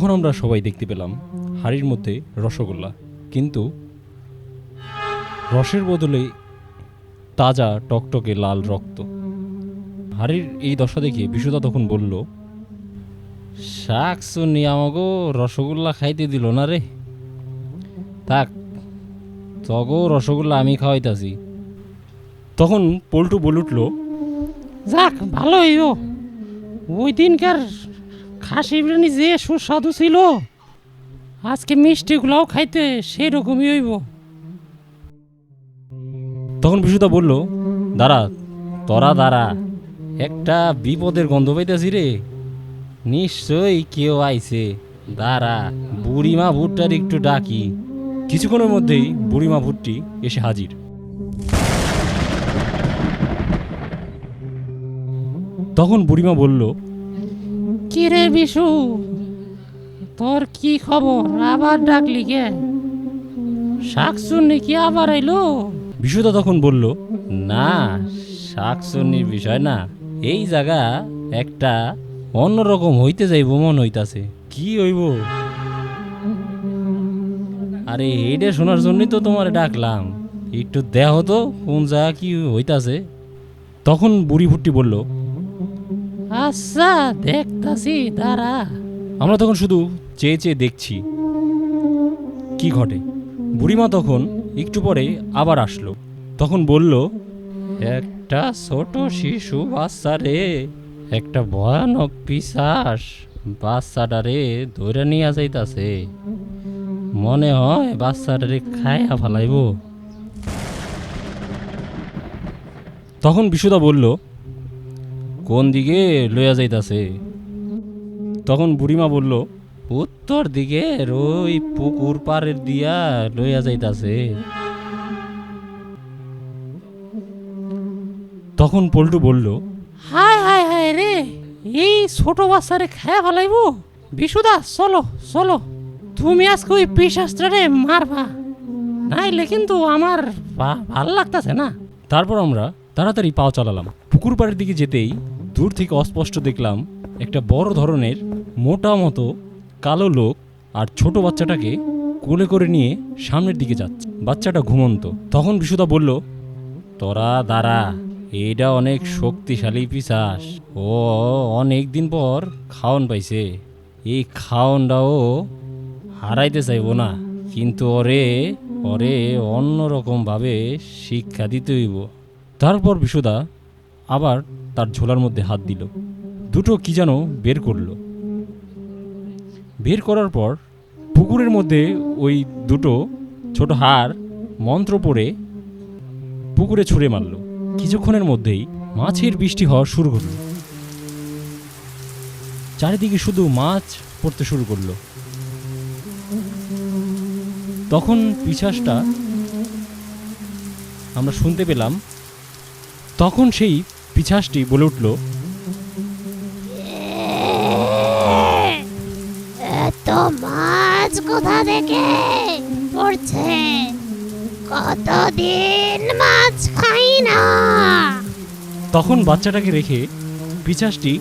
তখন আমরা সবাই দেখতে পেলাম হাড়ির মধ্যে রসগোল্লা। কিন্তু রসের বদলে তাজা টকটকে লাল রক্ত। হাড়ির এই দশা দেখে বিশুদা তখন বলল, শাক শুনি আমাগো, রসগোল্লা খাইতে দিল না রে। থাক, তগো রসগোল্লা আমি খাওয়াইতাছি। তখন পল্টু বলে উঠল, যাক ভালো ও ওই দিনকার খাসি বিরিয়ানি যে সুস্বাদু ছিল, আজকে মিষ্টিগুলাও খাইতে সেরকমই হইব। তখন বিশুদা বলল, দাঁড়া, তরা দাঁড়া, একটা বিপদের গন্ধ পাইতেছি রে। নিশ্চয়ই কেউ আইছে। দাঁড়া, বুড়িমা ভুট্টার একটু ডাকি। কিছুক্ষণের মধ্যেই বুড়িমা ভুট্টি এসে হাজির। তখন বুড়িমা বলল কি রে বিশু? তোর কি খবর? আবার ডাকলি কে? শাক শুননি কি আবার এলো? বিশুদা তখন বলল, না শাকসন্নির বিষয় না। এই জায়গা একটা অন্যরকম হইতে যাইব, মন হইতাছে। কি হইব? আরে এইটা শোনার জন্যই তো তোমার ডাকলাম। একটু দেহ তো, কোন জায়গা কি হইতাছে? তখন বুড়ি ভুট্টি বলল আচ্ছা দেখতাছি, দাঁড়া। আমরা তখন শুধু চেয়ে চেয়ে দেখছি কি ঘটে। বুড়িমা তখন একটু পরে আবার আসলো। তখন বলল, একটা ছোট শিশু বাচ্চা রে, একটা ভয়ানক পিসাস বাচ্চাটা রে ধরে নিয়ে যাইতাছে। মনে হয় বাচ্চাটারে খাইয়া ফেলাইব। তখন বিশুদা বলল কোন দিকে লইয়া যাইতাছে? তখন বুড়িমা বলল উত্তর দিকে ওই পুকুর পাড়ের দিয়া লইয়া যাইতাছে। তখন পল্টু বলল হায় হায় হায় রে এই ছোট বাচ্চারে খায় ফেলাইব? বিশুদা চলো চলো তুমি আজকে ওই পিসাস্ত্রারে মারবা। নাইলে কিন্তু আমার ভালো লাগতাছে না। তারপর আমরা তাড়াতাড়ি পাও চালালাম। পুকুর পাড়ের দিকে যেতেই দূর থেকে অস্পষ্ট দেখলাম একটা বড় ধরনের মোটা মতো কালো লোক আর ছোট বাচ্চাটাকে কোলে করে নিয়ে সামনের দিকে যাচ্ছে। বাচ্চাটা ঘুমন্ত। তখন বিশুদা বলল, তোরা দাঁড়া এইটা অনেক শক্তিশালী পিসাস। ও অনেক দিন পর খাওন পাইছে। এই খাওনটাও হারাইতে চাইব না। কিন্তু ওরে ওরে অন্যরকমভাবে শিক্ষা দিতে হইব। তারপর বিশুদা আবার তার ঝোলার মধ্যে হাত দিল। দুটো কি যেন বের করল। বের করার পর পুকুরের মধ্যে ওই দুটো ছোট হাড় মন্ত্র পড়ে পুকুরে ছুঁড়ে মারল। কিছুক্ষণের মধ্যেই মাছের বৃষ্টি হওয়া শুরু করল। চারিদিকে শুধু মাছ পড়তে শুরু করল। তখন পিছাসটা আমরা শুনতে পেলাম, তখন সেই পিছাসটি বলে উঠল এত মাছ কোথা থেকে পড়ছে? কতদিন মাছ খাই না? তখন বাচ্চাটাকে রেখে পিছাসটি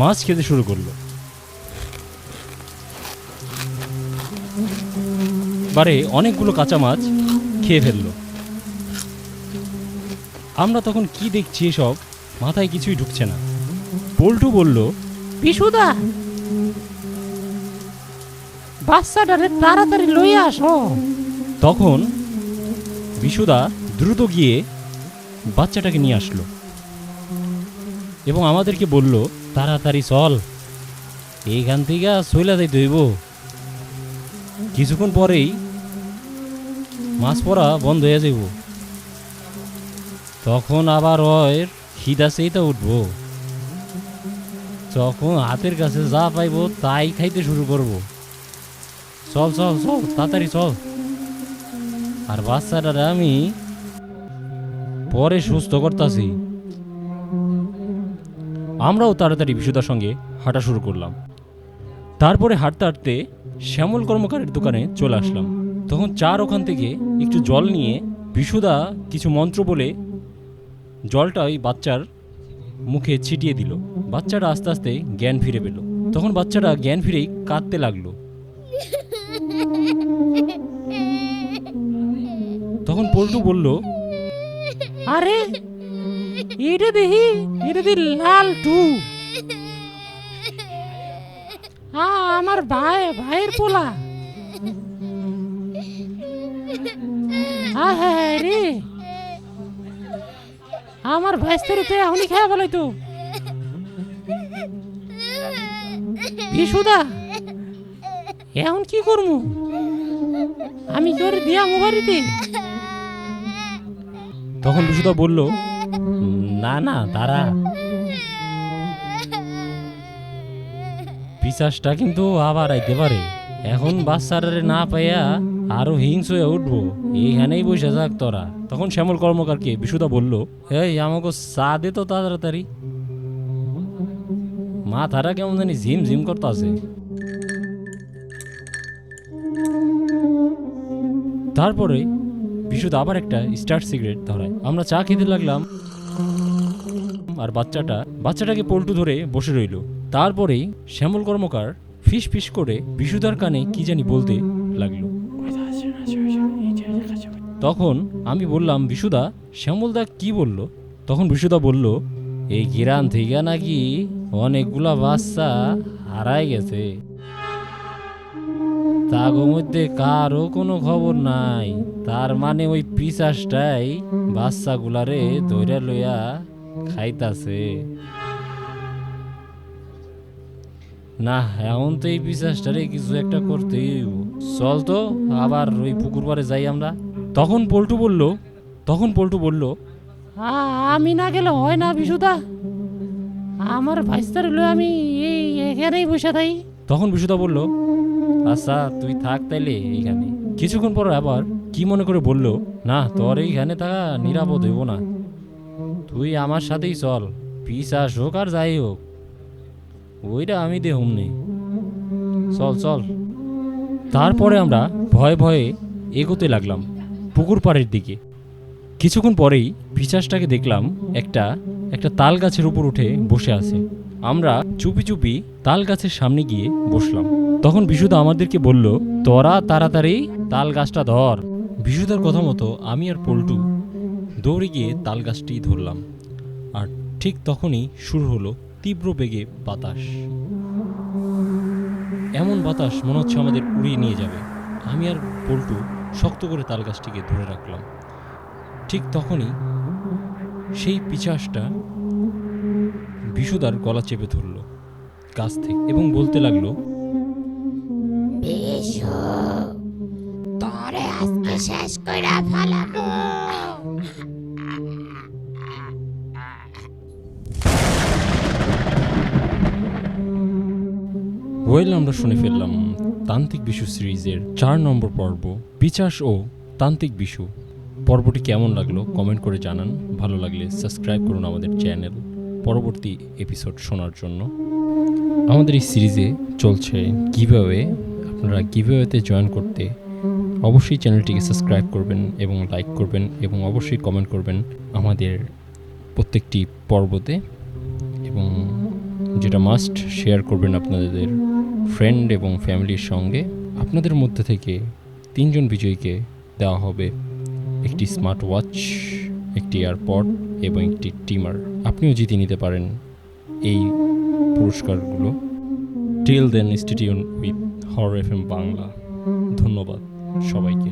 মাছ খেতে শুরু করল। বারে অনেকগুলো কাঁচা মাছ খেয়ে ফেলল। আমরা তখন কি দেখছি এসব? মাথায় কিছুই ঢুকছে না। পল্টু বলল বিশুদা বাচ্চাটারে তাড়াতাড়ি লইয়া আসো। তখন বিশুদা দ্রুত গিয়ে বাচ্চাটাকে নিয়ে আসলো এবং আমাদেরকে বলল তাড়াতাড়ি চল এইখান থেকে চলে যাইতে হইব। কিছুক্ষণ পরেই মাছ পড়া বন্ধ হয়ে যাইব। তখন আবার ওর খিদা সেইটা উঠবো। যখন হাতের কাছে যা পাইবো তাই খাইতে শুরু করব। চল চল চল, তাড়াতাড়ি চল। আর বাচ্চাটারে আমি পরে সুস্থ করতাছি। আমরাও তাড়াতাড়ি বিশুদার সঙ্গে হাঁটা শুরু করলাম। তারপরে হাঁটতে হাঁটতে শ্যামল কর্মকারের দোকানে চলে আসলাম। তখন চার ওখান থেকে একটু জল নিয়ে বিশুদা কিছু মন্ত্র বলে জলটা ওই বাচ্চার মুখে ছিটিয়ে দিল। বাচ্চাটা আস্তে আস্তে জ্ঞান ফিরে পেল। তখন বাচ্চাটা জ্ঞান ফিরেই কাঁদতে লাগল। তখন পল্টু বলল, আরে, এটা দেখি, এটা দি লাল টু। আমার ভাই, ভাইয়ের পোলা। হ্যাঁ হ্যাঁ রে। আমার ভাইস্তের তো এখনই খেয়ে বলাই তো। বিশুদা এখন কি করব আমি ওরে দিয়া মোবাইলিতে তখন বিশুদা বলল, না না তারা পিসাসটা কিন্তু আবার আইতে পারে। এখন বাচ্চারে না পাইয়া আরও হিংস হয়ে উঠবো। এইখানেই বসে যাক তোরা। তখন শ্যামল কর্মকারকে বিশুদা বলল, এই আমাকে চা দে তো তাড়াতাড়ি। মাথাটা কেমন জানি ঝিম ঝিম করতে আছে তারপরে বিশুদা আবার একটা স্টার সিগারেট ধরায়। আমরা চা খেতে লাগলাম। আর বাচ্চাটা, বাচ্চাটাকে পল্টু ধরে বসে রইল। তারপরেই শ্যামল কর্মকার ফিস ফিস করে বিশুদার কানে কি জানি বলতে লাগল। তখন আমি বললাম, বিশুদা, শ্যামলদা কি বলল? তখন বিশুদা বলল, এই গিরান থেকে নাকি অনেকগুলা বাচ্চা হারায় গেছে। তাগো মধ্যে কারও কোনো খবর নাই। তার মানে ওই পিসাসটাই বাচ্চাগুলারে ধইরা লইয়া খাইতাছে। না, এখন তো এই পিসাসটারে কিছু একটা করতেই চল তো, আবার ওই পুকুর পাড়ে যাই আমরা। তখন পল্টু বলল তখন পল্টু বলল আমি না গেলে হয় না বিশুদা। আমার ভাইস্তার হলো আমি এই এখানেই বসে থাই। তখন বিশুদা বলল আচ্ছা তুই থাক তাইলে এইখানে। কিছুক্ষণ পর আবার কি মনে করে বলল না তোর এইখানে থাকা নিরাপদ হইব না। তুই আমার সাথেই চল পিসাস হোক আর যাই হোক। ওইটা আমি দেহুম নেই চল চল। তারপরে আমরা ভয়ে ভয়ে এগোতে লাগলাম। পুকুর পাড়ের দিকে। কিছুক্ষণ পরেই পিসাসটাকে দেখলাম একটা একটা তাল গাছের উপর উঠে বসে আছে। আমরা চুপি চুপি তাল গাছের সামনে গিয়ে বসলাম। তখন বিশুদা আমাদেরকে বলল, তোরা তাড়াতাড়ি তাল গাছটা ধর। বিশুদার কথা মতো আমি আর পল্টু দৌড়ে গিয়ে তাল গাছটি ধরলাম। আর ঠিক তখনই শুরু হলো তীব্র বেগে বাতাস। এমন বাতাস মনে হচ্ছে আমাদের উড়িয়ে নিয়ে যাবে। আমি আর পল্টু শক্ত করে তাল গাছটিকে ধরে রাখলাম। ঠিক তখনই সেই পিচাসটা বিশুদার গলা চেপে ধরল গাছ থেকে এবং বলতে লাগল তোরে আজকে শেষ কইরা ফেলাবো। ওয়েল আমরা শুনে ফেললাম। তান্ত্রিক বিশু সিরিজের চার নম্বর পর্ব পিচাস ও তান্ত্রিক বিশু। পর্বটি কেমন লাগল কমেন্ট করে জানান। ভালো লাগলে সাবস্ক্রাইব করুন আমাদের চ্যানেল পরবর্তী এপিসোড শোনার জন্য। আমাদের এই সিরিজে চলছে গিভওয়ে আপনারা গিভওয়েতে জয়েন করতে অবশ্যই চ্যানেলটিকে সাবস্ক্রাইব করবেন এবং লাইক করবেন এবং অবশ্যই কমেন্ট করবেন আমাদের প্রত্যেকটি পর্বতে এবং যেটা মাস্ট শেয়ার করবেন আপনাদের ফ্রেন্ড এবং ফ্যামিলির সঙ্গে আপনাদের মধ্যে থেকে তিনজন বিজয়ীকে দেওয়া হবে। একটি স্মার্ট ওয়াচ একটি এয়ারপড এবং একটি টিমার আপনিও জিতে নিতে পারেন এই পুরস্কারগুলো। Till then stay tuned with our FM M Bangla ধন্যবাদ সবাইকে।